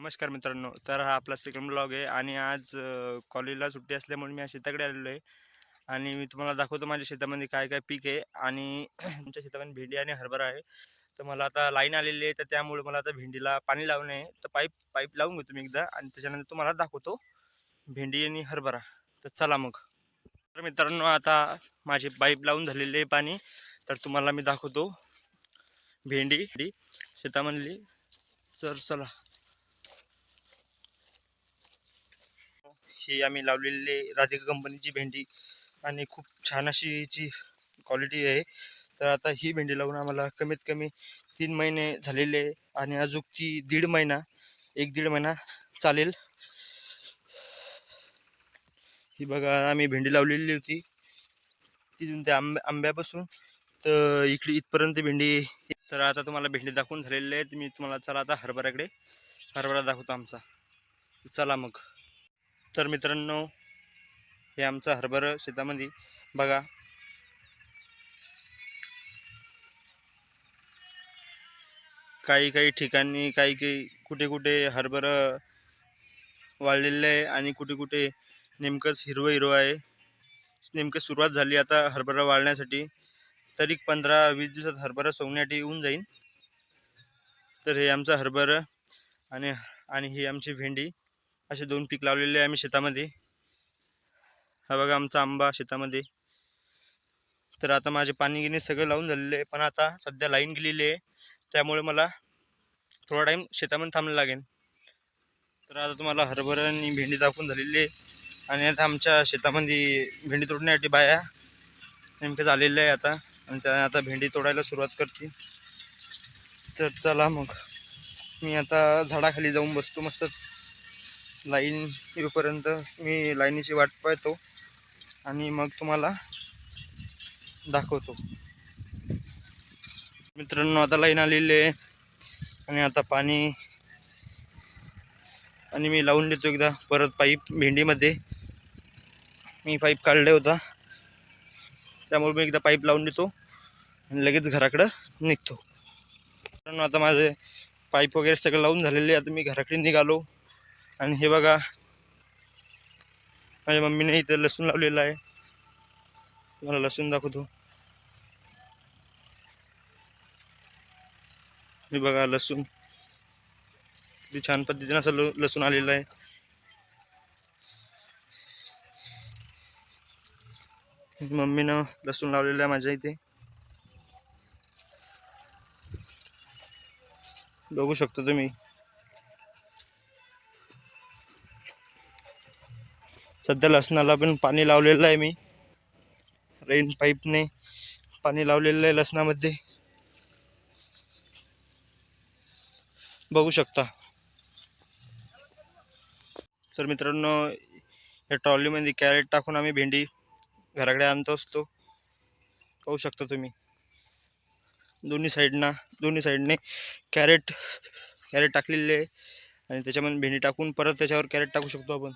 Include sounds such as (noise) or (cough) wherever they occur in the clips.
नमस्कार मित्रांनो तर हा आपला सेकंड ब्लॉग आहे आणि आज कॉलेजला सुट्टी असल्यामुळे मी आज शेताकडे आलेलो आहे. आणि मी तुम्हाला दाखवतो माझ्या शेतामध्ये काय काय पीक आहे आणि (clears throat) तुमच्या शेतामध्ये भेंडी आणि हरभरा आहे. तर मला आता लाईन आलेली आहे तर त्यामुळे मला आता भेंडीला पाणी लावणे आहे. तर पाईप पाईप लावून घेतो मी एकदा आणि त्याच्यानंतर तुम्हाला दाखवतो भेंडी आणि हरभरा. तर चला मग. तर मित्रांनो आता माझे पाईप लावून झालेले आहे पाणी. तर तुम्हाला मी दाखवतो भेंडी भेंडी शेतामधली. तर चला. ही आम्ही लावलेली राधिका कंपनीची भेंडी आणि खूप छान अशी हिची क्वालिटी आहे. तर आता ही भेंडी लावून आम्हाला कमीत कमी तीन महिने झालेले आहे आणि अजून ती दीड महिना एक दीड महिना चालेल. ही बघा आम्ही भेंडी लावलेली होती. तिथून त्या आंब्या आंब्यापासून. तर इकडे इथपर्यंत भेंडी तर आता तुम्हाला भेंडी दाखवून झालेली आहे. मी तुम्हाला चला आता हरभऱ्याकडे. हरभरा दाखवतो आमचा. चला मग. तर मित्रांनो हे आमचं हरभरं शेतामध्ये. बघा. काही काही ठिकाणी काही काही कुठे कुठे हरभरं वाळलेलं आहे आणि कुठे कुठे नेमकंच हिरवं हिरवं आहे. नेमकं सुरुवात झाली आता हरभरा वाळण्यासाठी. तरी पंधरा वीस दिवसात हरभरा सोंगण्यासाठी येऊन जाईन. तर हे आमचं हरभरं आणि आणि ही आमची भेंडी. असे दोन पीक लावलेले आहे आम्ही शेतामध्ये. हा बघा आमचा आंबा शेतामध्ये. तर आता माझे पाणी गिणी सगळं लावून झालेले आहे पण आता सध्या लाईन गेलेली आहे. त्यामुळे मला थोडा टाईम शेतामध्ये थांबला लागेल. तर आता तुम्हाला हरभरा आणि भेंडी दाखवून झालेली आहे. आणि आता आमच्या शेतामध्ये भेंडी तोडण्यासाठी बाया नेमकं झालेलं आहे आता. आणि त्या आता भेंडी तोडायला सुरुवात करते. तर चला मग. मी आता झाडाखाली जाऊन बसतो मस्त. लाईन येऊपर्यंत मी लाईनीची वाट पाहतो आणि मग तुम्हाला दाखवतो. मित्रांनो आता लाईन आलेली आहे आणि आता पाणी आणि मी लावून देतो एकदा. परत पाईप भेंडीमध्ये. मी पाईप काढला होता. त्यामुळे मी एकदा पाईप लावून देतो आणि लगेच घराकडं निघतो. मित्रांनो आता माझे पाईप वगैरे सगळं लावून झालेले आता मी घराकडे निघालो. आणि हे बघा. माझ्या मम्मीने इथं लसूण लावलेलं आहे. मला लसूण दाखवतो. हे बघा लसूण. किती छान पद्धतीने असं ल- लसूण आलेलं आहे. मम्मीनं लसूण लावलेलं आहे माझ्या इथे. बघू शकता तुम्ही. सध्या लसणाला पण पाणी लावलेलं आहे मी. रेन पाईपने पाणी लावलेलं आहे लसणामध्ये. बघू शकता. तर मित्रांनो या ट्रॉलीमध्ये कॅरेट टाकून आम्ही भेंडी घराकडे आणतो असतो. पाहू शकता तुम्ही. दोन्ही साईडना दोन्ही साईडने कॅरेट कॅरेट टाकलेले आहे. आणि त्याच्यामध्ये भेंडी टाकून परत त्याच्यावर कॅरेट टाकू शकतो आपण.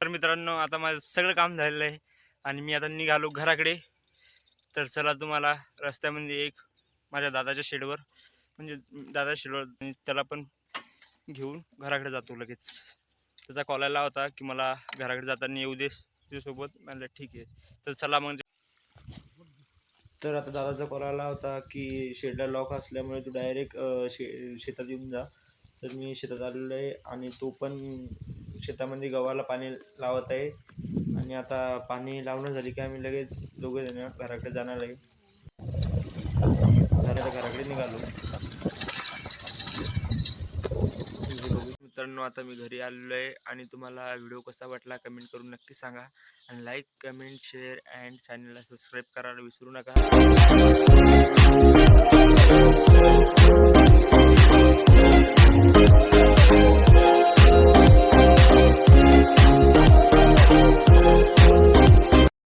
तर मित्रांनो आता माझं सगळं काम झालेलं आहे आणि मी आता निघालो घराकडे. तर चला तुम्हाला रस्त्यामध्ये एक माझ्या दादाच्या शेडवर म्हणजे दादा शेडवर त्याला पण घेऊन घराकडे जातो लगेच. त्याचा कॉल आला होता की मला घराकडे जाताना येऊ दे तुझ्यासोबत. म्हणलं ठीक आहे. तर चला मग. तर आता दादाचा कॉल आला होता की शेडला लॉक असल्यामुळे तू डायरेक्ट शे शेतात येऊन जा. तर मी शेतात आलेलो आहे आणि तो पण शेतामध्ये गव्हाला पाणी लावत आहे. आणि आता पाणी लावणं झाली की आम्ही लगेच दोघे जण घराकडे जाणार आहे. झाले तर घराकडे निघालो. मित्रांनो आता मी घरी आलेलो आहे. आणि तुम्हाला व्हिडिओ कसा वाटला कमेंट करून नक्की सांगा. आणि लाईक कमेंट शेअर अँड चॅनलला सबस्क्राईब करायला विसरू नका.